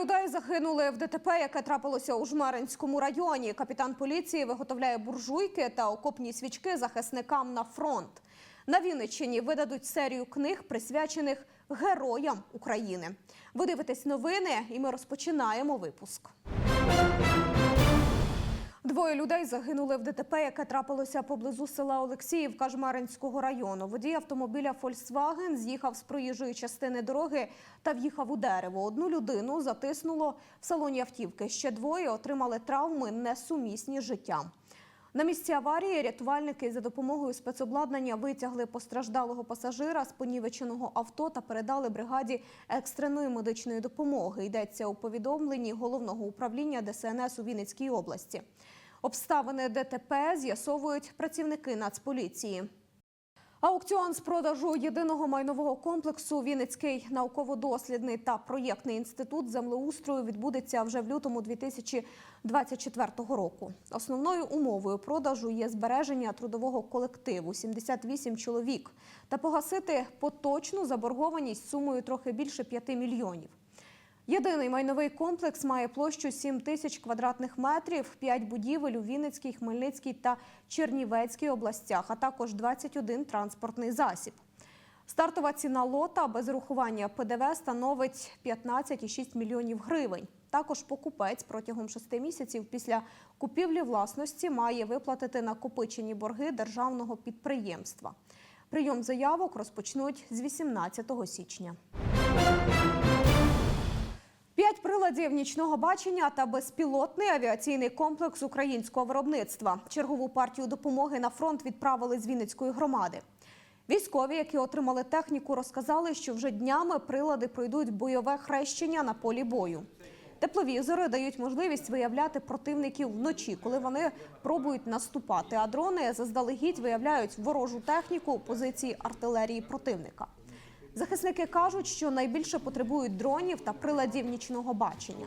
Людей загинули в ДТП, яке трапилося у Жмеринському районі. Капітан поліції виготовляє буржуйки та окопні свічки захисникам на фронт. На Вінниччині видадуть серію книг, присвячених героям України. Ви дивитесь новини, і ми розпочинаємо випуск. Двоє людей загинули в ДТП, яке трапилося поблизу села Олексіївка Жмеринського району. Водій автомобіля Volkswagen з'їхав з проїжджої частини дороги та в'їхав у дерево. Одну людину затиснуло в салоні автівки. Ще двоє отримали травми, несумісні з життям. На місці аварії рятувальники за допомогою спецобладнання витягли постраждалого пасажира з понівеченого авто та передали бригаді екстреної медичної допомоги. Йдеться у повідомленні головного управління ДСНС у Вінницькій області. Обставини ДТП з'ясовують працівники Нацполіції. Аукціон з продажу єдиного майнового комплексу Вінницький науково-дослідний та проєктний інститут землеустрою відбудеться вже в лютому 2024 року. Основною умовою продажу є збереження трудового колективу 78 чоловік та погасити поточну заборгованість сумою трохи більше 5 мільйонів. Єдиний майновий комплекс має площу 7 тисяч квадратних метрів, 5 будівель у Вінницькій, Хмельницькій та Чернівецькій областях, а також 21 транспортний засіб. Стартова ціна лота без урахування ПДВ становить 15,6 мільйонів гривень. Також покупець протягом шести місяців після купівлі власності має виплатити накопичені борги державного підприємства. Прийом заявок розпочнуть з 18 січня. П'ять приладів нічного бачення та безпілотний авіаційний комплекс українського виробництва. Чергову партію допомоги на фронт відправили з Вінницької громади. Військові, які отримали техніку, розказали, що вже днями прилади пройдуть бойове хрещення на полі бою. Тепловізори дають можливість виявляти противників вночі, коли вони пробують наступати. А дрони заздалегідь виявляють ворожу техніку позиції артилерії противника. Захисники кажуть, що найбільше потребують дронів та приладів нічного бачення.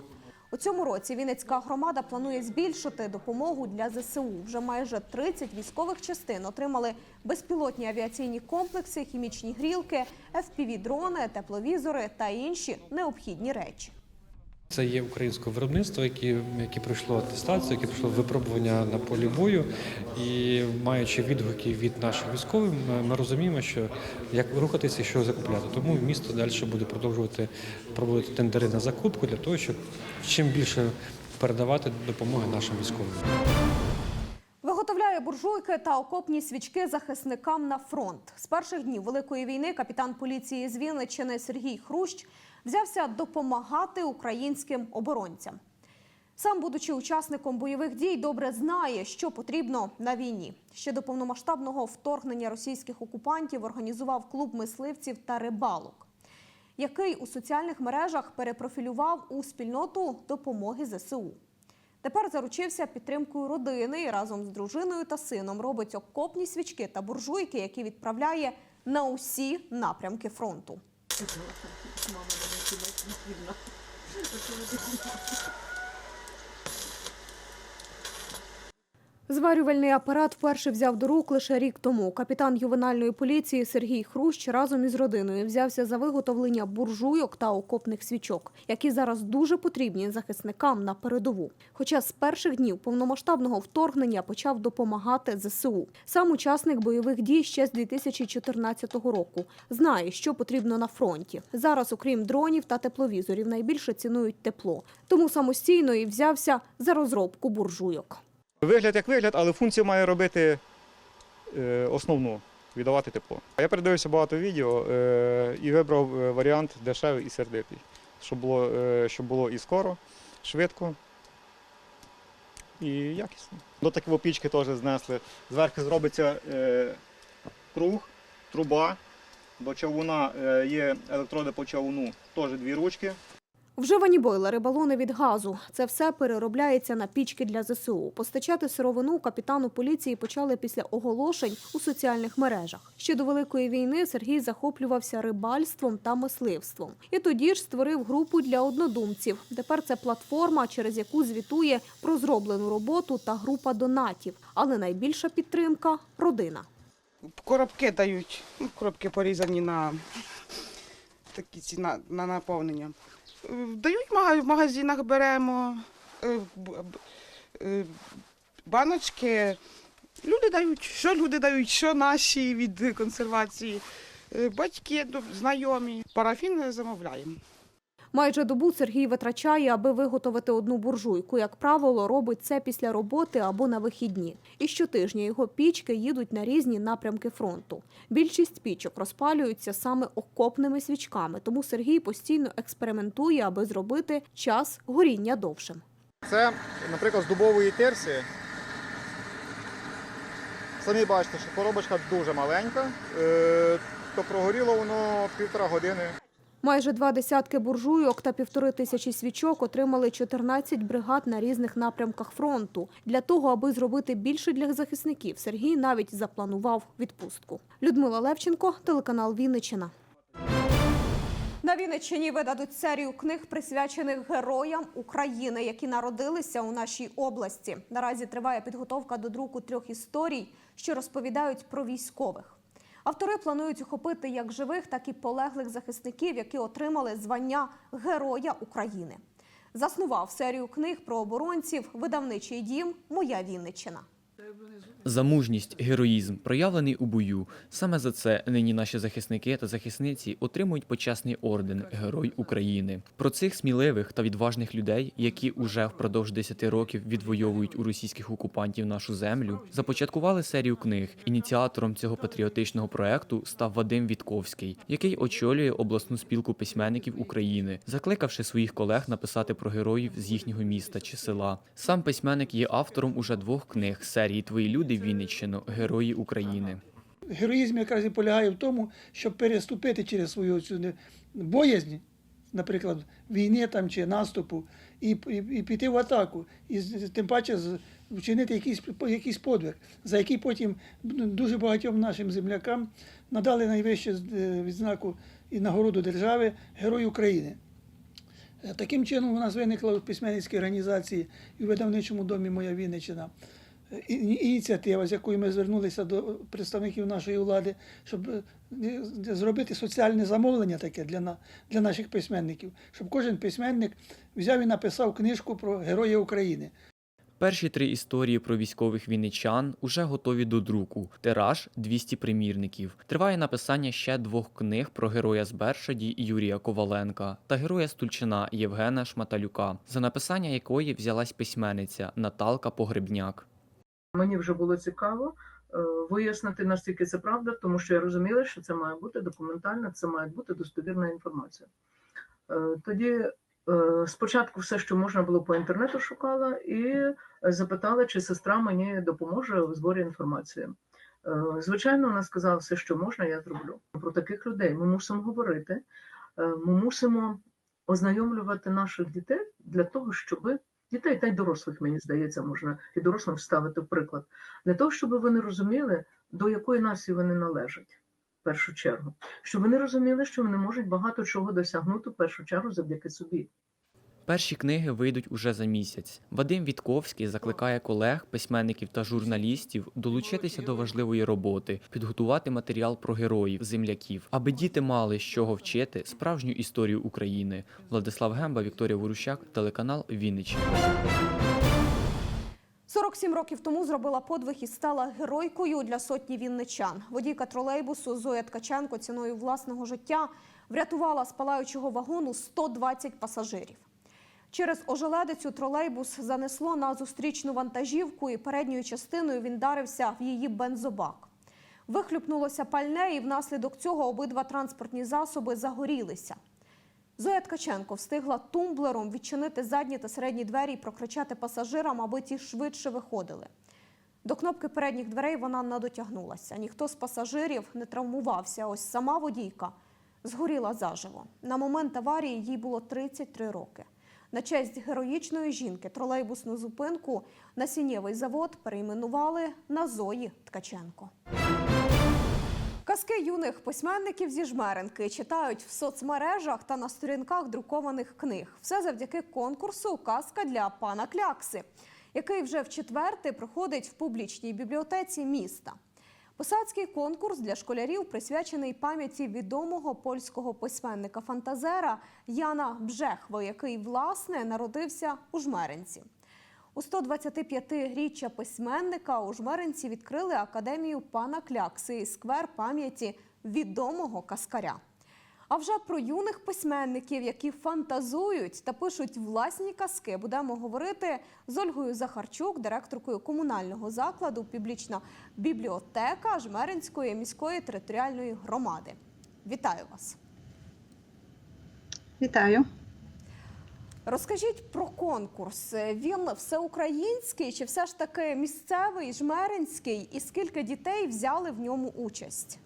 У цьому році Вінницька громада планує збільшити допомогу для ЗСУ. Вже майже 30 військових частин отримали безпілотні авіаційні комплекси, хімічні грілки, FPV-дрони, тепловізори та інші необхідні речі. Це є українське виробництво, яке, яке пройшло атестацію, яке пройшло випробування на полі бою. І маючи відгуки від наших військових, ми- розуміємо, що як рухатися і що закупляти. Тому місто далі буде продовжувати проводити тендери на закупку для того, щоб чим більше передавати допомоги нашим військовим. Виготовляє буржуйки та окопні свічки захисникам на фронт. З перших днів Великої війни капітан поліції з Вінниччини Сергій Хрущ взявся допомагати українським оборонцям. Сам, будучи учасником бойових дій, добре знає, що потрібно на війні. Ще до повномасштабного вторгнення російських окупантів організував клуб мисливців та рибалок, який у соціальних мережах перепрофілював у спільноту допомоги ЗСУ. Тепер заручився підтримкою родини і разом з дружиною та сином робить окопні свічки та буржуйки, які відправляє на усі напрямки фронту. Мама мене кінець не вільна. Зварювальний апарат вперше взяв до рук лише рік тому. Капітан ювенальної поліції Сергій Хрущ разом із родиною взявся за виготовлення буржуйок та окопних свічок, які зараз дуже потрібні захисникам на передову. Хоча з перших днів повномасштабного вторгнення почав допомагати ЗСУ. Сам учасник бойових дій ще з 2014 року знає, що потрібно на фронті. Зараз, окрім дронів та тепловізорів, найбільше цінують тепло. Тому самостійно і взявся за розробку буржуйок. Вигляд як вигляд, але функцію має робити е, основну віддавати тепло. Я передивився багато відео е, і вибрав е, варіант дешевий і сердитий, щоб було, щоб було і скоро, швидко і якісно. До такої пічки теж знесли. Зверху зробиться круг, труба. До човуна є електроди по човуну, теж дві ручки. Вживані бойлери, балони від газу – це все переробляється на пічки для ЗСУ. Постачати сировину капітану поліції почали після оголошень у соціальних мережах. Ще до Великої війни Сергій захоплювався рибальством та мисливством. І тоді ж створив групу для однодумців. Тепер це платформа, через яку звітує про зроблену роботу та група донатів. Але найбільша підтримка – родина. Коробки дають, ну, коробки порізані на такі ці на, на наповнення. Дають в магазинах беремо е, е, баночки. Люди дають, що люди дають, що наші від консервації. Е, Батьки, ну, знайомі. Парафін замовляємо. Майже добу Сергій витрачає, аби виготовити одну буржуйку. Як правило, робить це після роботи або на вихідні. І щотижня його пічки їдуть на різні напрямки фронту. Більшість пічок розпалюються саме окопними свічками, тому Сергій постійно експериментує, аби зробити час горіння довшим. Це, наприклад, з дубової тирси. Самі бачите, що коробочка дуже маленька, е, то прогоріло воно півтора години. Майже два десятки буржуйок та півтори тисячі свічок отримали 14 бригад на різних напрямках фронту. Для того, аби зробити більше для захисників, Сергій навіть запланував відпустку. Людмила Левченко, телеканал Вінниччина. На Вінниччині видадуть серію книг, присвячених героям України, які народилися у нашій області. Наразі триває підготовка до друку трьох історій, що розповідають про військових. Автори планують охопити як живих, так і полеглих захисників, які отримали звання Героя України. Заснував серію книг про оборонців видавничий дім Моя Вінниччина. За мужність, героїзм, проявлений у бою. Саме за це нині наші захисники та захисниці отримують почесний орден Герой України. Про цих сміливих та відважних людей, які уже впродовж 10 років відвоюють у російських окупантів нашу землю, започаткували серію книг. Ініціатором цього патріотичного проекту став Вадим Вітковський, який очолює обласну спілку письменників України, закликавши своїх колег написати про героїв з їхнього міста чи села. Сам письменник є автором уже двох книг серії Твої люди Вінниччину Герої України. Героїзм якраз і полягає в тому, щоб переступити через свою цю боязнь, наприклад, війни там чи наступу, і, і, і піти в атаку, і тим паче вчинити якийсь, якийсь подвиг, за який потім ну, дуже багатьом нашим землякам надали найвищу е, відзнаку і нагороду держави Герой України. Е, Таким чином у нас виникла в письменницькій організації і в видавничому домі Моя Вінниччина ініціатива, з якою ми звернулися до представників нашої влади, щоб е, е, зробити соціальне замовлення таке для, для наших письменників, щоб кожен письменник взяв і написав книжку про Героя України. Перші три історії про військових вінничан уже готові до друку. Тираж 200 примірників. Триває написання ще двох книг про героя з Бершаді Юрія Коваленка та героя з Тульчина Євгена Шматалюка, за написання якої взялась письменниця Наталка Погребняк. Мені вже було цікаво е, вияснити, наскільки це правда, тому що я розуміла, що це має бути документальна, це має бути достовірна інформація. Е, Тоді е, спочатку все, що можна було по інтернету, шукала і запитала, чи сестра мені допоможе у зборі інформації. Звичайно, вона сказала, все, що можна, я зроблю. Про таких людей ми мусимо говорити, ми мусимо ознайомлювати наших дітей для того, щоб дітей та й дорослих, мені здається, можна і дорослим ставити приклад, для того, щоб вони розуміли, до якої нації вони належать. В першу чергу, щоб вони розуміли, що вони можуть багато чого досягнути в першу чергу завдяки собі. Перші книги вийдуть уже за місяць. Вадим Вітковський закликає колег, письменників та журналістів долучитися до важливої роботи, підготувати матеріал про героїв, земляків, аби діти мали з чого вчити справжню історію України. Владислав Гемба, Вікторія Ворущак, телеканал Вінниччина. 47 років тому зробила подвиг і стала геройкою для сотні вінничан. Водійка тролейбусу Зоя Ткаченко ціною власного життя врятувала з палаючого вагону 120 пасажирів. Через ожеледицю тролейбус занесло на зустрічну вантажівку і передньою частиною він дарився в її бензобак. Вихлюпнулося пальне, і внаслідок цього обидва транспортні засоби загорілися. Зоя Ткаченко встигла тумблером відчинити задні та середні двері і прокричати пасажирам, аби ті швидше виходили. До кнопки передніх дверей вона не дотягнулася. Ніхто з пасажирів не травмувався. Ось сама водійка згоріла заживо. На момент аварії їй було 33 роки. На честь героїчної жінки тролейбусну зупинку насіннєвий завод перейменували на Зої Ткаченко. Казки юних письменників зі жмеренки читають в соцмережах та на сторінках друкованих книг. Все завдяки конкурсу Казка для пана Клякси, який вже в четверте проходить в публічній бібліотеці міста. Писацький конкурс для школярів присвячений пам'яті відомого польського письменника-фантазера Яна Бжехва, який власне народився у Жмеринці. У 125-річчя письменника у Жмеринці відкрили академію пана Клякси і сквер пам'яті відомого каскаря. А вже про юних письменників, які фантазують та пишуть власні казки, будемо говорити з Ольгою Захарчук, директоркою комунального закладу Публічна бібліотека Жмеринської міської територіальної громади. Вітаю вас! Вітаю. Розкажіть про конкурс. Він всеукраїнський чи все ж таки місцевий, жмеринський? І скільки дітей взяли в ньому участь?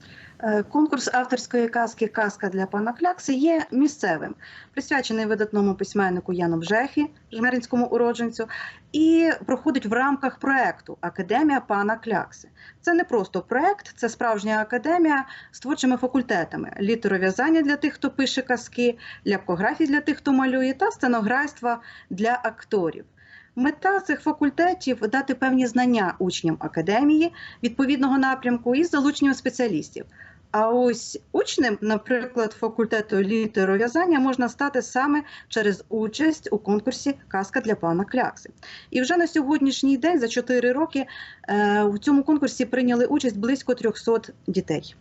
Е, Конкурс авторської казки Казка для пана Клякси є місцевим, присвячений видатному письменнику Яну Бжехі, жмеринському уродженцю, і проходить в рамках проекту Академія пана Клякси. Це не просто проект, це справжня академія з творчими факультетами: літеров'язання для тих, хто пише казки, ляпкографії для тих, хто малює, та сценографства для акторів. Мета цих факультетів дати певні знання учням академії відповідного напрямку із залученням спеціалістів. А ось учнем, наприклад, факультету літеров'язання можна стати саме через участь у конкурсі Казка для пана Клякси. І вже на сьогоднішній день, за 4 роки, е, в цьому конкурсі прийняли участь близько 300 дітей.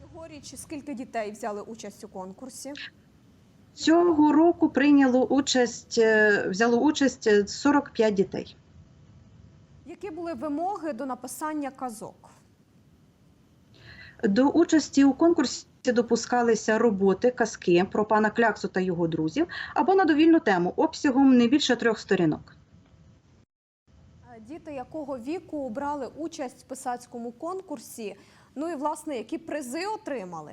Цьогоріч скільки дітей взяли участь у конкурсі? Цього року прийняло участь, е, взяло участь 45 дітей. Які були вимоги до написання казок? До участі у конкурсі допускалися роботи, казки про пана Кляксу та його друзів або на довільну тему обсягом не більше трьох сторінок. Діти якого віку брали участь в писацькому конкурсі? Ну і власне, які призи отримали?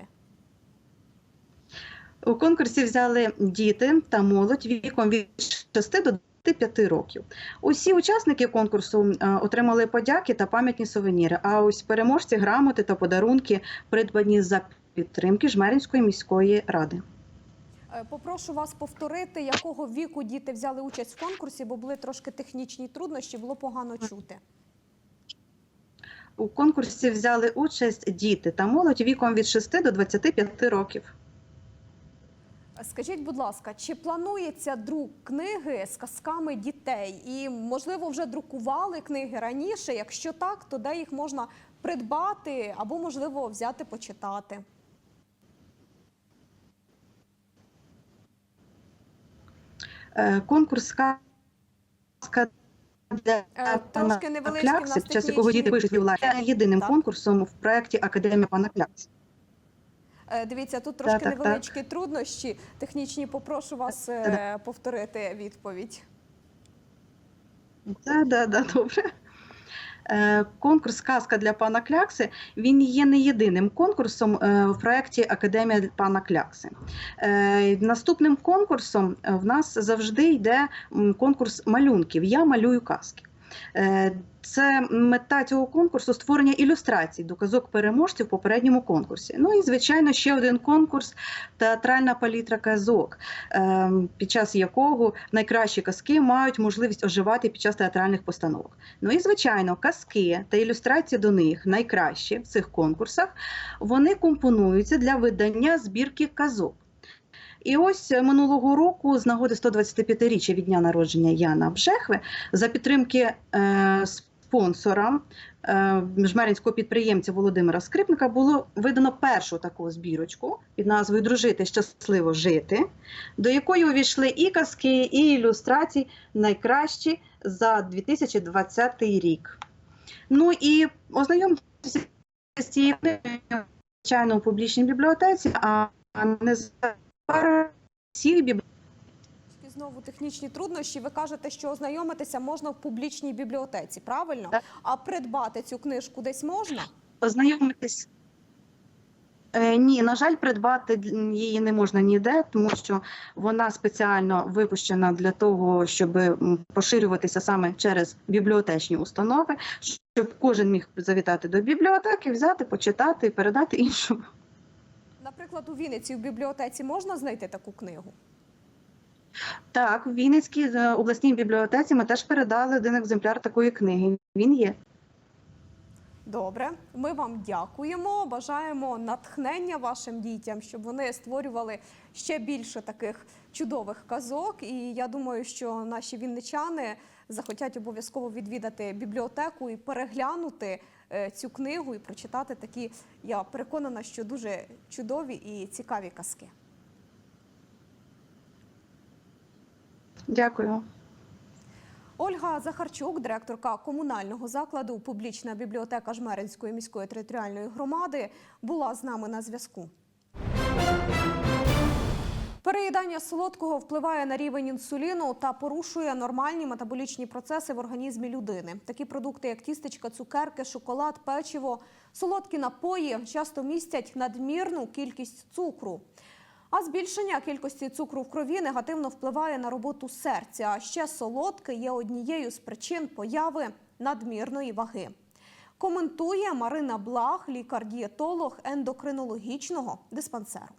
У конкурсі взяли діти та молодь віком від 6 до 25 років. Усі учасники конкурсу е, отримали подяки та пам'ятні сувеніри. А ось переможці грамоти та подарунки придбані за підтримки Жмеринської міської ради. Е, Попрошу вас повторити, якого віку діти взяли участь в конкурсі, бо були трошки технічні труднощі, було погано чути. У конкурсі взяли участь діти та молодь віком від 6 до 25 років. Скажіть, будь ласка, чи планується друк книги з казками дітей? І, можливо, вже друкували книги раніше? Якщо так, то де їх можна придбати або, можливо, взяти почитати? Е, Конкурс казка для пана Клякси, під час якого діти свій є єдиним Так. конкурсом в проєкті Академія пана Клякси. Е, Дивіться, тут трошки так, так. невеличкі труднощі технічні. Попрошу вас е, повторити відповідь. Так, да, да, добре. Е, Конкурс Казка для пана Клякси він є не єдиним конкурсом в проєкті Академія пана Клякси. Наступним конкурсом в нас завжди йде конкурс малюнків. Я малюю казки. Е, Це мета цього конкурсу створення ілюстрацій до казок переможців в попередньому конкурсі. Ну і звичайно, ще один конкурс театральна палітра казок, е, під час якого найкращі казки мають можливість оживати під час театральних постановок. Ну і звичайно, казки та ілюстрації до них найкращі в цих конкурсах. Вони компонуються для видання збірки казок. І ось е, минулого року, з нагоди 125-річчя від дня народження Яна Бжехви, за підтримки е, спонсора е, жмеринського підприємця Володимира Скрипника було видано першу таку збірочку під назвою Дружити щасливо жити, до якої увійшли і казки, і ілюстрації найкращі за 2020 рік. Ну і ознайомтеся з цією звичайно, у публічній бібліотеці, а не зараз всіх бібліотек. Знову технічні труднощі. Ви кажете, що ознайомитися можна в публічній бібліотеці, правильно? Так. А придбати цю книжку десь можна? Ознайомитись. Е, Ні, на жаль, придбати її не можна ніде, тому що вона спеціально випущена для того, щоб поширюватися саме через бібліотечні установи, щоб кожен міг завітати до бібліотеки, взяти, почитати і передати іншому. Наприклад, у Вінниці в бібліотеці можна знайти таку книгу? Так, в Вінницькій е, обласній бібліотеці ми теж передали один екземпляр такої книги. Він є. Добре, ми вам дякуємо. Бажаємо натхнення вашим дітям, щоб вони створювали ще більше таких чудових казок. І я думаю, що наші вінничани захотять обов'язково відвідати бібліотеку і переглянути цю книгу і прочитати такі, я переконана, що дуже чудові і цікаві казки. Дякую. Ольга Захарчук, директорка комунального закладу Публічна бібліотека Жмеринської міської територіальної громади, була з нами на зв'язку. Переїдання солодкого впливає на рівень інсуліну та порушує нормальні метаболічні процеси в організмі людини. Такі продукти, як тістечка, цукерки, шоколад, печиво, солодкі напої часто містять надмірну кількість цукру. А збільшення кількості цукру в крові негативно впливає на роботу серця. А ще солодке є однією з причин появи надмірної ваги. Коментує Марина Блах, лікар-дієтолог ендокринологічного диспансеру.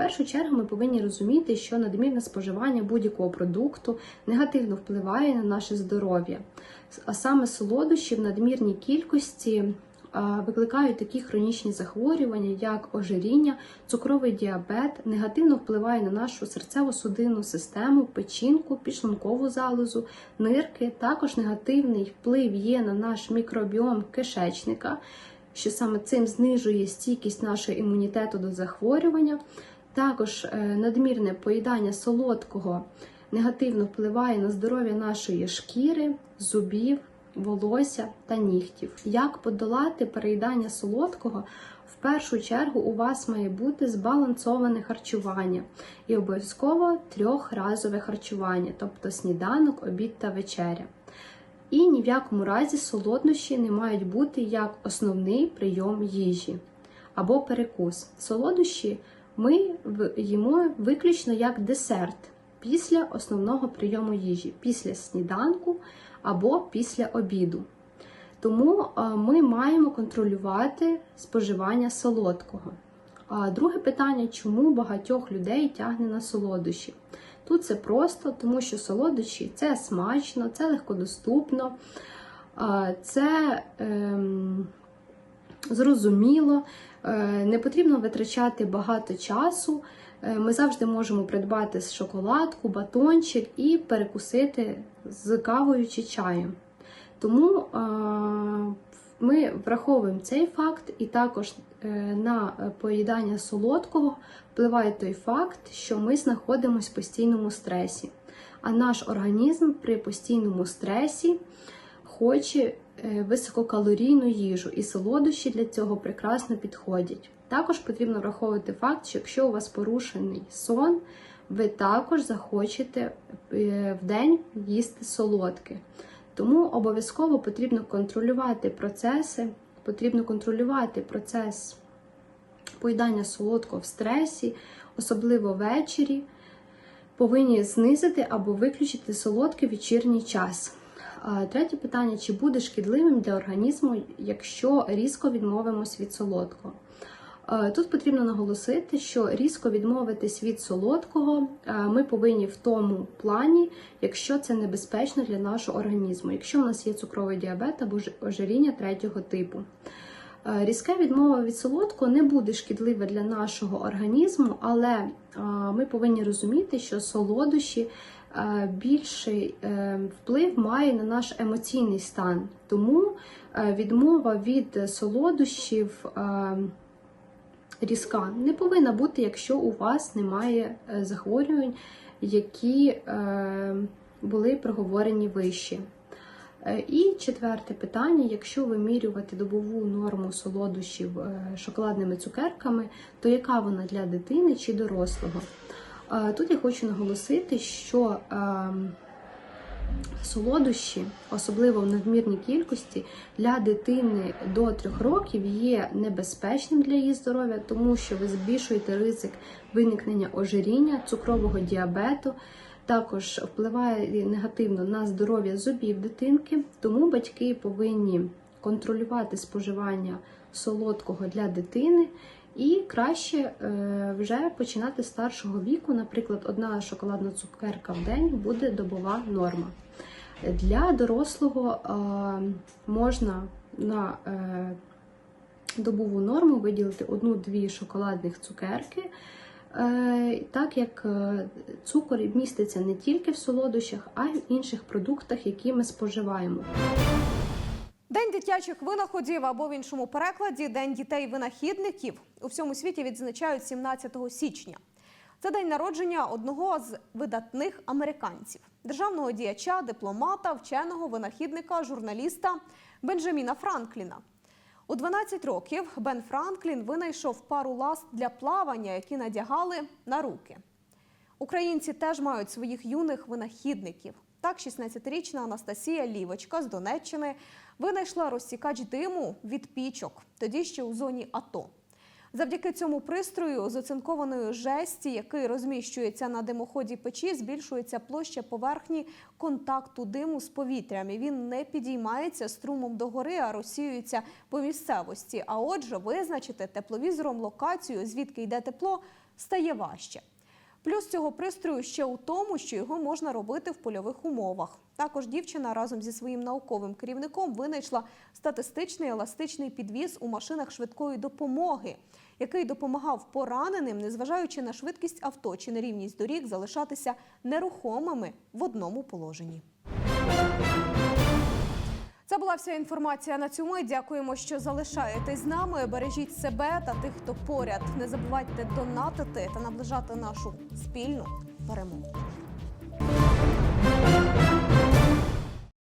Першу чергу ми повинні розуміти, що надмірне споживання будь-якого продукту негативно впливає на наше здоров'я. А саме солодощі в надмірній кількості викликають такі хронічні захворювання, як ожиріння, цукровий діабет, негативно впливає на нашу серцево-судинну систему, печінку, підшлункову залозу, нирки. Також негативний вплив є на наш мікробіом кишечника, що саме цим знижує стійкість нашого імунітету до захворювання. Також е, надмірне поїдання солодкого негативно впливає на здоров'я нашої шкіри, зубів, волосся та нігтів. Як подолати переїдання солодкого? В першу чергу у вас має бути збалансоване харчування і обов'язково трьохразове харчування, тобто сніданок, обід та вечеря. І ні в якому разі солодощі не мають бути як основний прийом їжі або перекус. Солодощі ми їмо виключно як десерт після основного прийому їжі, після сніданку або після обіду. Тому е, ми маємо контролювати споживання солодкого. Друге питання, чому багатьох людей тягне на солодощі? Тут це просто, тому що солодощі це смачно, це легкодоступно, це ем, зрозуміло, е, не потрібно витрачати багато часу. Е, Ми завжди можемо придбати шоколадку, батончик і перекусити з кавою чи чаєм. Тому е, ми враховуємо цей факт, і також е, на поїдання солодкого впливає той факт, що ми знаходимося в постійному стресі. А наш організм при постійному стресі хоче е, висококалорійну їжу, і солодощі для цього прекрасно підходять. Також потрібно враховувати факт, що якщо у вас порушений сон, ви також захочете е, в день їсти солодке. Тому обов'язково потрібно контролювати процеси, потрібно контролювати процес поїдання солодкого в стресі, особливо ввечері. Повинні знизити або виключити солодкий вечірній час. Третє питання: чи буде шкідливим для організму, якщо різко відмовимось від солодкого? Е, Тут потрібно наголосити, що різко відмовитись від солодкого е, ми повинні в тому плані, якщо це небезпечно для нашого організму, якщо у нас є цукровий діабет або ожиріння третього типу. Е, Різка відмова від солодкого не буде шкідливе для нашого організму, але ми повинні розуміти, що солодощі більший е, вплив має на наш емоційний стан. Тому е, відмова від солодощів е, різка не повинна бути, якщо у вас немає е, захворювань, які е, були проговорені вище. Е, І четверте питання: якщо вимірювати добову норму солодощів е, шоколадними цукерками, то яка вона для дитини чи дорослого? Тут я хочу наголосити, що Солодощі, особливо в надмірній кількості, для дитини до 3 років є небезпечним для її здоров'я, тому що ви збільшуєте ризик виникнення ожиріння, цукрового діабету. Також впливає негативно на здоров'я зубів дитинки, тому батьки повинні контролювати споживання солодкого для дитини і краще е, вже починати з старшого віку. Наприклад, одна шоколадна цукерка в день буде добова норма. Для дорослого е, можна на е, добову норму виділити одну-дві шоколадних цукерки. Так як цукор міститься не тільки в солодощах, а й в інших продуктах, які ми споживаємо. День дитячих винаходів або в іншому перекладі День дітей-винахідників у всьому світі відзначають 17 січня. Це день народження одного з видатних американців, державного діяча, дипломата, вченого, винахідника, журналіста Бенджаміна Франкліна. У 12 років Бен Франклін винайшов пару ласт для плавання, які надягали на руки. Українці теж мають своїх юних винахідників. Так, 16-річна Анастасія Лівочка з Донеччини винайшла розсікач диму від пічок, тоді ще у зоні АТО. Завдяки цьому пристрою з оцинкованої жесті, який розміщується на димоході печі, збільшується площа поверхні контакту диму з повітрям. І він не підіймається струмом догори, а розсіюється по місцевості. А отже, визначити тепловізором локацію, звідки йде тепло, стає важче. Плюс цього пристрою ще у тому, що його можна робити в польових умовах. Також дівчина разом зі своїм науковим керівником винайшла статистичний еластичний підвіз у машинах швидкої допомоги, який допомагав пораненим, незважаючи на швидкість авто чи нерівність доріг, залишатися нерухомими в одному положенні. Це була вся інформація на мить. Дякуємо, що залишаєтесь з нами. Бережіть себе та тих, хто поряд. Не забувайте донатити та наближати нашу спільну перемогу.